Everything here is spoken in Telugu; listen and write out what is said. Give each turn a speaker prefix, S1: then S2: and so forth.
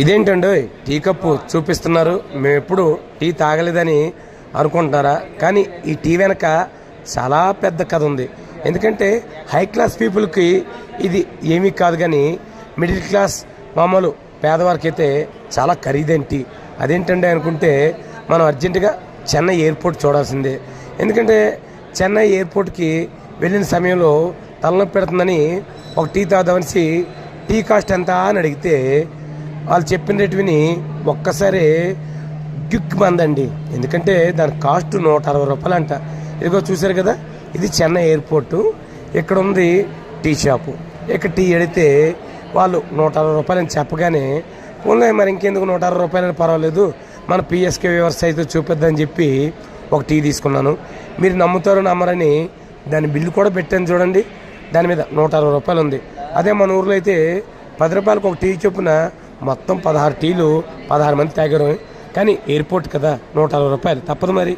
S1: ఇదేంటండి టీ కప్పు చూపిస్తున్నారు. మేము ఎప్పుడు టీ తాగలేదని అనుకుంటున్నారా? కానీ ఈ టీ వెనక చాలా పెద్ద కథ ఉంది. ఎందుకంటే హై క్లాస్ పీపుల్కి ఇది ఏమీ కాదు కానీ మిడిల్ క్లాస్ మామూలు పేదవారికి అయితే చాలా ఖరీదైన టీ. అదేంటండి అనుకుంటే మనం అర్జెంటుగా చెన్నై ఎయిర్పోర్ట్ చూడాల్సిందే. ఎందుకంటే చెన్నై ఎయిర్పోర్ట్కి వెళ్ళిన సమయంలో తలనొప్పి పెడుతుందని ఒక టీ తాగదామనిసి టీ కాస్ట్ ఎంత అని అడిగితే వాళ్ళు చెప్పిన రేటు విని ఒక్కసారి గిక్ మందండి. ఎందుకంటే దాని కాస్ట్ నూట అరవై రూపాయలు అంట ఇదిగో చూశారు కదా ఇది చెన్నై ఎయిర్పోర్టు. ఇక్కడ ఉంది టీ షాపు. ఇక్కడ టీ అడిగితే వాళ్ళు నూట అరవై రూపాయలు అని చెప్పగానే ఉన్నాయి మరి ఇంకెందుకు నూట అరవై రూపాయలని పర్వాలేదు. మన పిఎస్కే వ్యూవర్స్ అయితే చూపిద్దని చెప్పి ఒక టీ తీసుకున్నాను. మీరు నమ్ముతారు నమ్మరని దాని బిల్లు కూడా పెట్టాను చూడండి. దాని మీద నూట అరవై రూపాయలు ఉంది. అదే మన ఊర్లో అయితే పది రూపాయలకు ఒక టీ చొప్పున మొత్తం పదహారు టీలు పదహారు మంది తాగారు. కానీ ఎయిర్పోర్ట్ కదా నూట అరవై రూపాయలు. తప్పదు మరి.